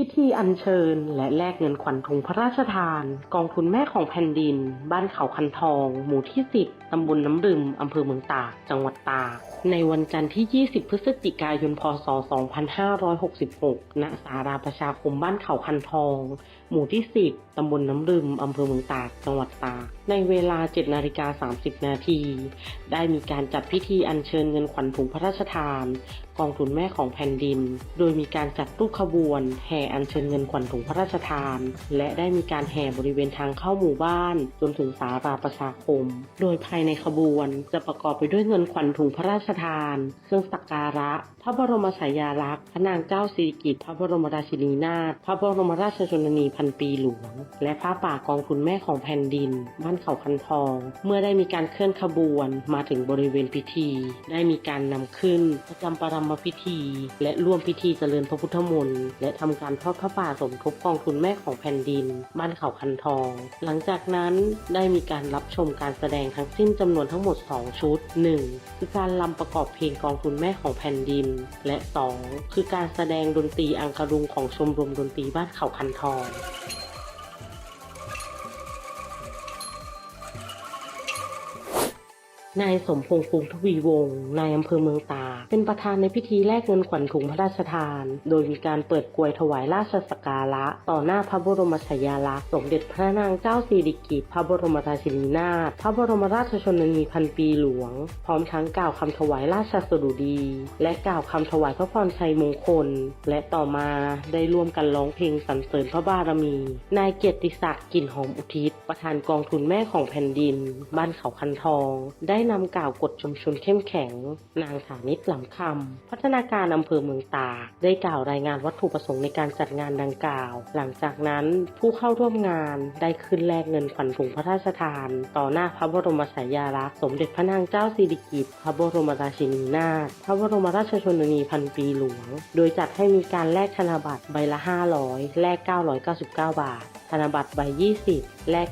พิธีอัญเชิญ และแลกเงินขวัญถุงพระราชทาน กองทุนแม่ของแผ่นดิน บ้านเขาคันทอง หมู่ที่ 10 ตำบลน้ำรึม อำเภอเมืองตาก จังหวัดตาก ในวันจันทร์ที่ 20 พฤศจิกายน พศ 2566 ณ สาราประชาคมบ้านเขาคันทอง หมู่ที่ 10 ตำบลน้ำรึม อำเภอเมืองตาก จังหวัดตาก ในเวลา 7 นาฬิกา 30 นาที ได้มีการจัดพิธีอัญเชิญเงินขวัญถุงพระราชทาน กองทุนแม่ของแผ่นดิน โดยมีการจัดรูปขบวนแห่อัญเชิญเงินขวัญถุงพระราชทาน และได้มีการแห่บริเวณทางเข้าหมู่บ้าน จนถึงสาราประชาคม โดยภายในขบวนจะประกอบไปด้วยเงินขวัญถุงพระราชทาน เครื่องสักการะ พระบรมฉายาลักษณ์พระนางเจ้าสิริกิติ์พระบรมราชินีนาถพระบรมราชชนนีพันปีหลวง และผ้าป่ากองทุนแม่ของแผ่นดิน บ้านเขาคันทอง เมื่อได้มีการเคลื่อนขบวนมาถึงบริเวณพิธี ได้มีการนำขึ้นประจำปรมพิธี และร่วมพิธีเจริญพระพุทธมนต์และทำการทอดพระป่าสมทบกองทุนแม่ของแผ่นดิน บ้านเขาคันทอง หลังจากนั้นได้มีการรับชมการแสดงทั้งสิ้นจำนวนทั้งหมด 2 ชุด 1. คือการลำประกอบเพลงกองทุนแม่ของแผ่นดิน และ 2. คือการแสดงดนตรีอังคารุงของชมรมดนตรีบ้านเขาคันทอง นายสมพงษ์ภูมิทวีวงศ์นายอำเภอเมืองตา เป็นประธานในพิธีแลกเงินขวัญถุงพระราชทาน โดยมีการเปิดกลวยถวายราชสักการะ ต่อหน้าพระบรมฉายาลักษณ์สมเด็จพระนางเจ้าสิริกิติ์พระบรมราชินีนาถพระบรมราชชนนีพันปีหลวง พร้อมทั้งกล่าวคำถวายราชสดุดี และกล่าวคำถวายพระพรชัยมงคล และต่อมาได้ร่วมกันร้องเพลงสรรเสริญพระบารมี นายเกียรติศักดิ์กลิ่นหอมอุทิศ ประธานกองทุนแม่ของแผ่นดิน บ้านเขาคันทองได้นำกล่าวกฎชุมชนเข้มแข็ง นางฐานิตหลำคำพัฒนาการอำเภอเมืองตา ได้กล่าวรายงานวัตถุประสงค์ในการจัดงานดังกล่าว หลังจากนั้นผู้เข้าร่วมงานได้ขึ้นแลกเงินขวัญถุงพระราชทาน ต่อหน้าพระบรมฉายาลักษณ์สมเด็จพระนางเจ้าสิริกิติ์พระบรมราชินีนาถพระบรมราชชนนีพันปีหลวง โดยจัดให้มีการแลกธนบัตรใบละ 500 แลก 999 บาท ธนบัตรใบ 20 แลก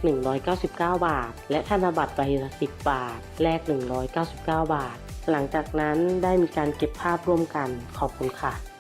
199 บาท และธนบัตรใบละ 10 บาท แลก 199 บาท หลังจากนั้นได้มีการเก็บภาพร่วมกันขอบคุณค่ะ